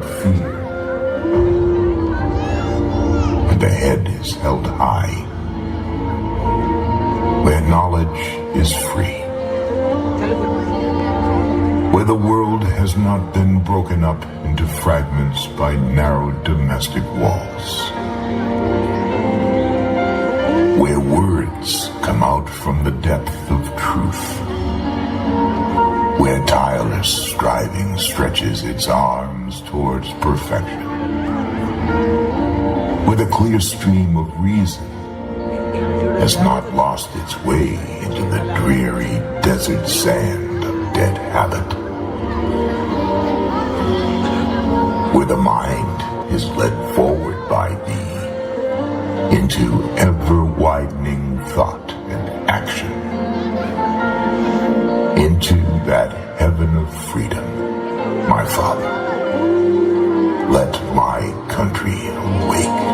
without fear. And the head is held high, where knowledge is free, where the world has not been broken up into fragments by narrow domestic walls, where words come out from the depth of truth where tireless striving stretches its towards perfection, where the clear stream of reason has not lost its way into the dreary desert sand of dead habit, where the mind is led forward by thee into ever widening thought and action into that heaven of freedom, my Father country awake.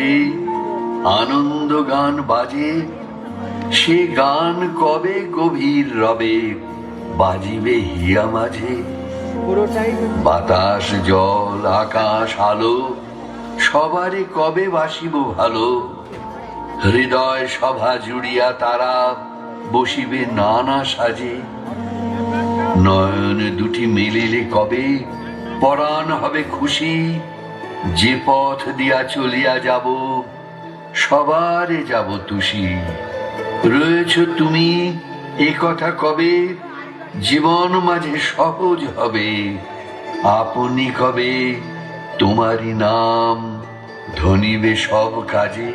উদার আনন্দ গান বাজে, সে গান কবে গভীর রবে, বাজিবে হিয়া মাঝে। বাতাস, জল, আকাশ, আলো সবারই কবে বাসিব ভালো? হৃদয় সভা জুড়িয়া তারা বসিবে নানা সাজে। নয়ন দুটি মেলিলে কবে পরাণ হবে খুশি? যে পথ দিয়া চলিয়া যাব, সবারে যাব তুষি রয়েছ তুমি এ কথা কবে? জীবন মাঝে সহজ হবে। আপনি কবে? তোমারই নাম ধনিবে সব কাজে।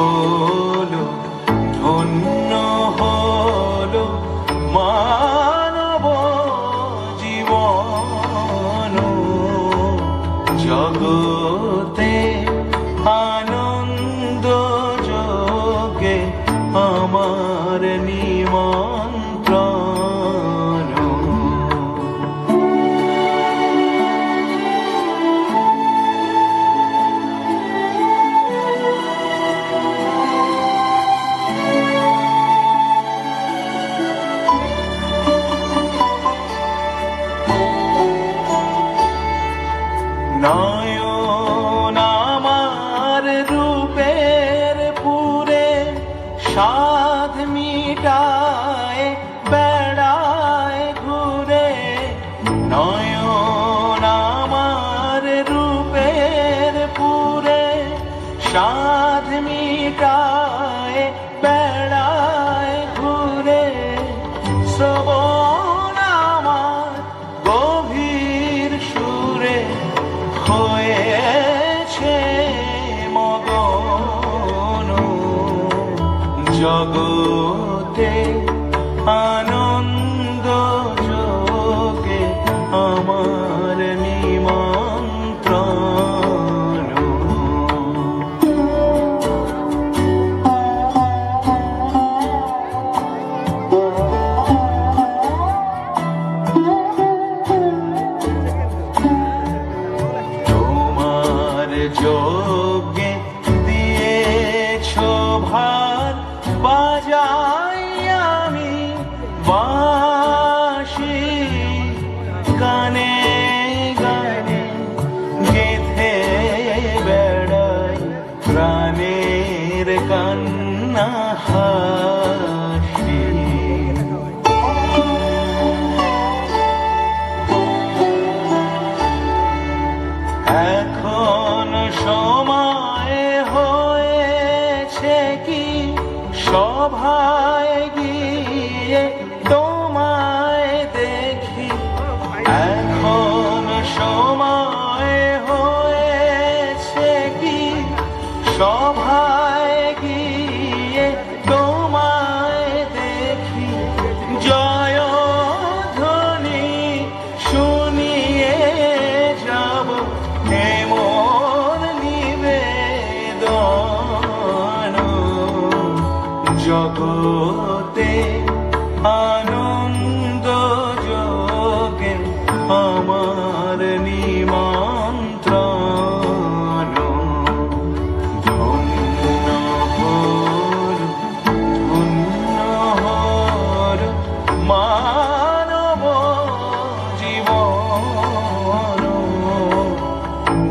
হলো সাধ মিটায়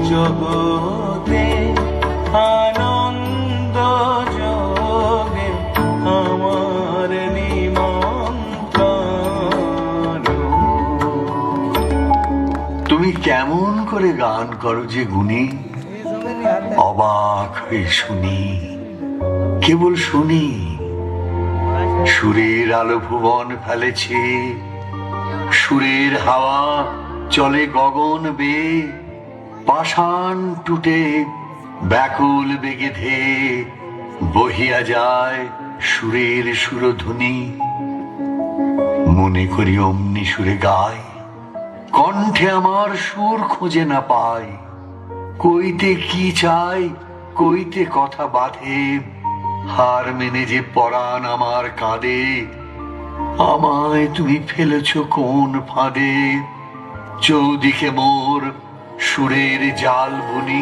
জগতে আনন্দ যোগে আমার তুমি কেমন করে গান করো যে গুণী অবাক হয়ে শুনি। কেবল শুনি। সুরের আলো ভুবন ফেলেছে। সুরের হাওয়া চলে গগন বে পাষাণ টুটে ব্যাকুল বেগে ধে বহিয়া যায় সুরের সুরধ্বনি। মনে করি অমনি সুরে গায় কণ্ঠে আমার সুর খুঁজে না পাই। কইতে কি চাই, কইতে কথা বাঁধে, হার মেনে যে পরাণ আমার কাঁদে। আমায় তুমি ফেলেছ কোন ফাঁদে, চৌদিকে মোর সুরের জাল বুনি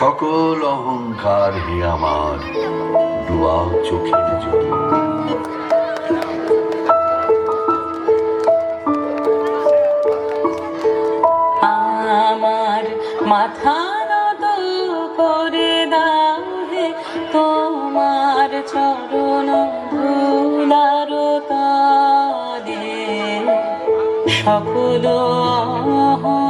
সকল অহংকার হে আমার, ডুবাও চোখের জলে। আমার মাথা নত করে দাও হে তোমার চরণ ধুলার সকল অহংকার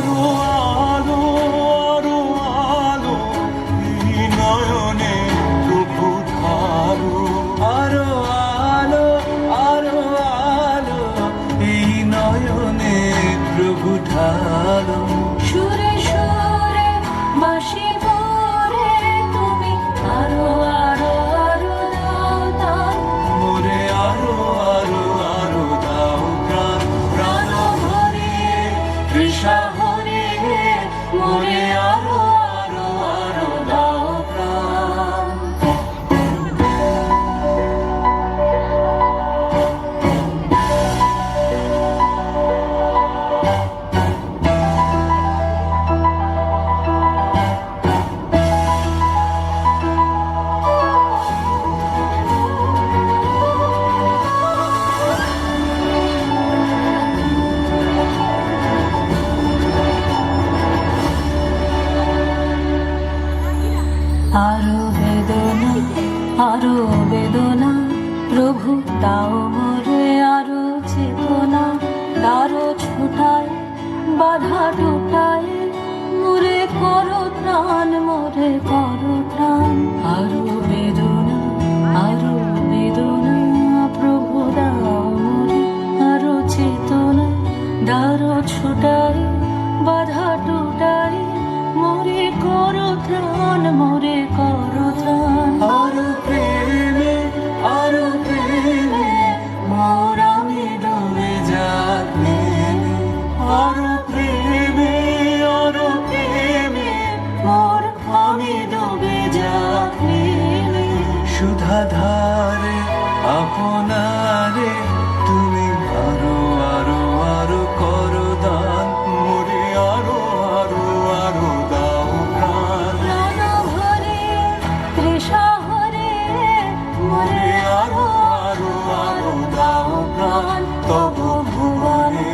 আলো দাও প্রাণ তব ভুবনে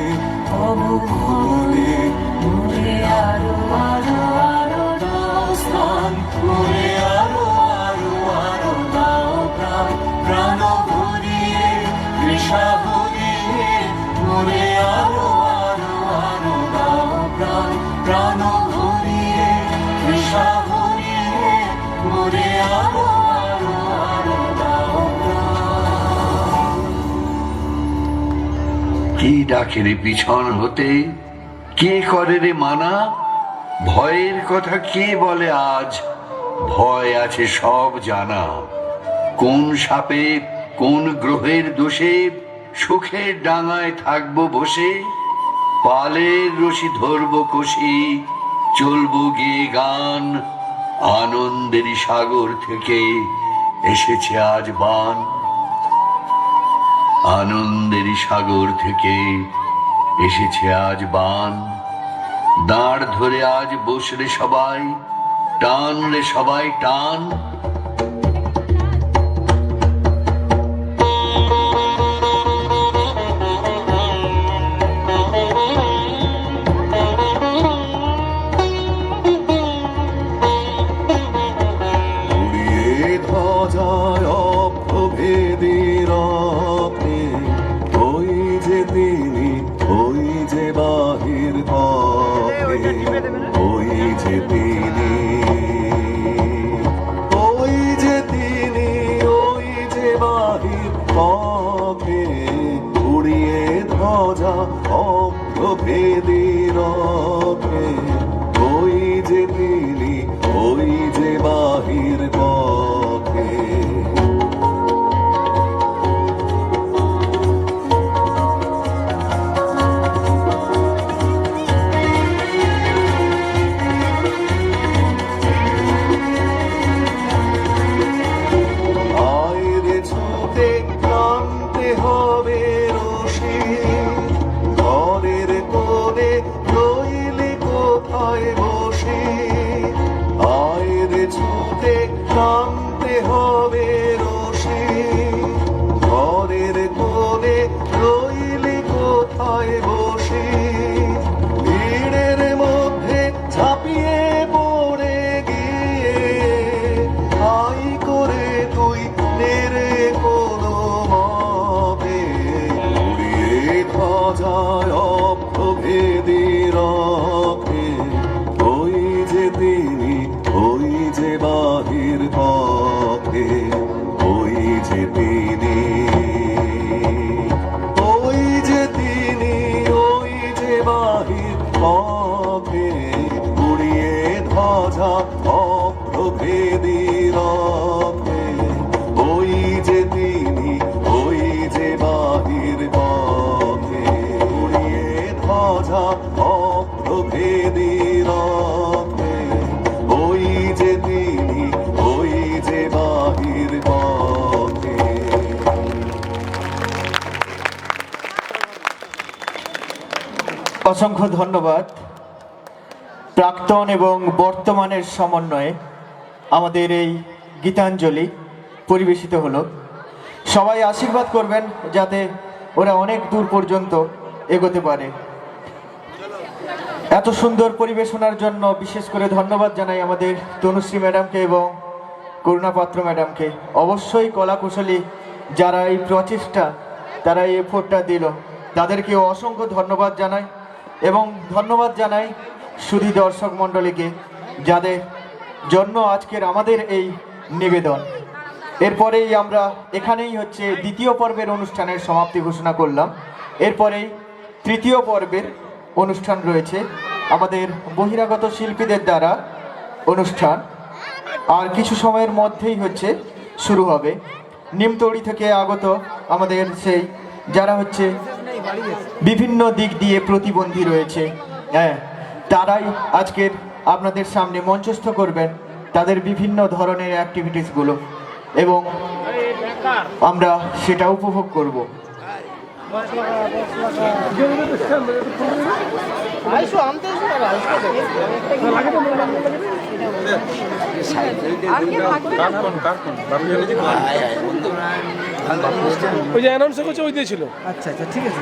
অবভুবনে ডাকে রে পিছন হতে কে করে রে মানা? ভয়ের কথা কে বলে আজ? ভয় আছে সব জানা। কোন সাপে, কোন গ্রহের দোষে সুখের ডাঙায় থাকব বসে? পালের রশি ধরব কষি, চলবো গে গান। আনন্দেরই সাগর থেকে এসেছে আজ বান। আনন্দের সাগর থেকে এসেছে আজ বান। দাঁড় ধরে আজ বসলে সবাই টানলে সবাই টান। কোথায় বসে আয়ের ছুটে টানতে ধ্বজা অপ্রভেদী ওই যে তিনি, ওই যে বাহির পথে। উড়িয়ে ধ্বজা অপ্রভেদী ওই যে তিনি, ওই যে বাহির পথে। অসংখ্য ধন্যবাদ। প্রাক্তন এবং বর্তমানের সমন্বয়ে আমাদের এই গীতাঞ্জলি পরিবেশিত হলো। সবাই আশীর্বাদ করবেন যাতে ওরা অনেক দূর পর্যন্ত এগোতে পারে। এত সুন্দর পরিবেশনার জন্য বিশেষ করে ধন্যবাদ জানাই আমাদের তনুশ্রী ম্যাডামকে এবং করুণা পাত্র ম্যাডামকে। অবশ্যই কলাকুশলী যারা এই প্রচেষ্টা, তারা এই এফোর্টটা দিল তাদেরকে অসংখ্য ধন্যবাদ জানাই এবং ধন্যবাদ জানাই সুধী দর্শক মণ্ডলীকে, যাদের জন্য আজকের আমাদের এই নিবেদন। এরপরেই আমরা এখানেই হচ্ছে দ্বিতীয় পর্বের অনুষ্ঠানের সমাপ্তি ঘোষণা করলাম। এরপরেই তৃতীয় পর্বের অনুষ্ঠান রয়েছে। আমাদের বহিরাগত শিল্পীদের দ্বারা অনুষ্ঠান। আর কিছু সময়ের মধ্যেই হচ্ছে শুরু হবে। নিমতৌড়ি থেকে আগত আমাদের সেই, যারা হচ্ছে বিভিন্ন দিক দিয়ে প্রতিবন্ধী রয়েছে। হ্যাঁ তারাই আজকের আপনাদের সামনে মঞ্চস্থ করবেন তাদের বিভিন্ন ধরনের অ্যাক্টিভিটিসগুলো এবং আমরা সেটা উপভোগ করব। ওই যে অ্যানাউন্সার করছে ওই দিয়ে ছিল আচ্ছা আচ্ছা ঠিক আছে।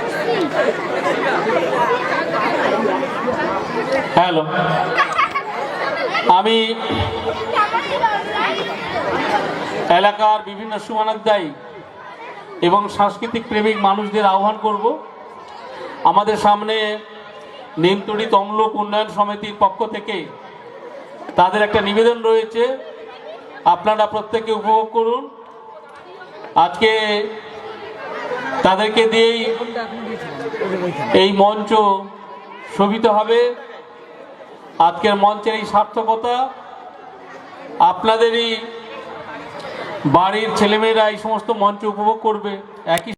হ্যালো। আমি এলাকার বিভিন্ন সুমানাধ্যায়ী এবং সাংস্কৃতিক প্রেমিক মানুষদের আহ্বান করব। আমাদের সামনে নিমতড়ি তমলুক উন্নয়ন সমিতির পক্ষ থেকে তাদের একটা নিবেদন রয়েছে। আপনারা প্রত্যেকে উপভোগ করুন। আজকে তাদেরকে দিয়েই এই মঞ্চ শোভিত হবে। আজকের মঞ্চের এই সার্থকতা আপনাদেরই বাড়ির ছেলেমেয়েরা এই সমস্ত মঞ্চ উপভোগ করবে। একই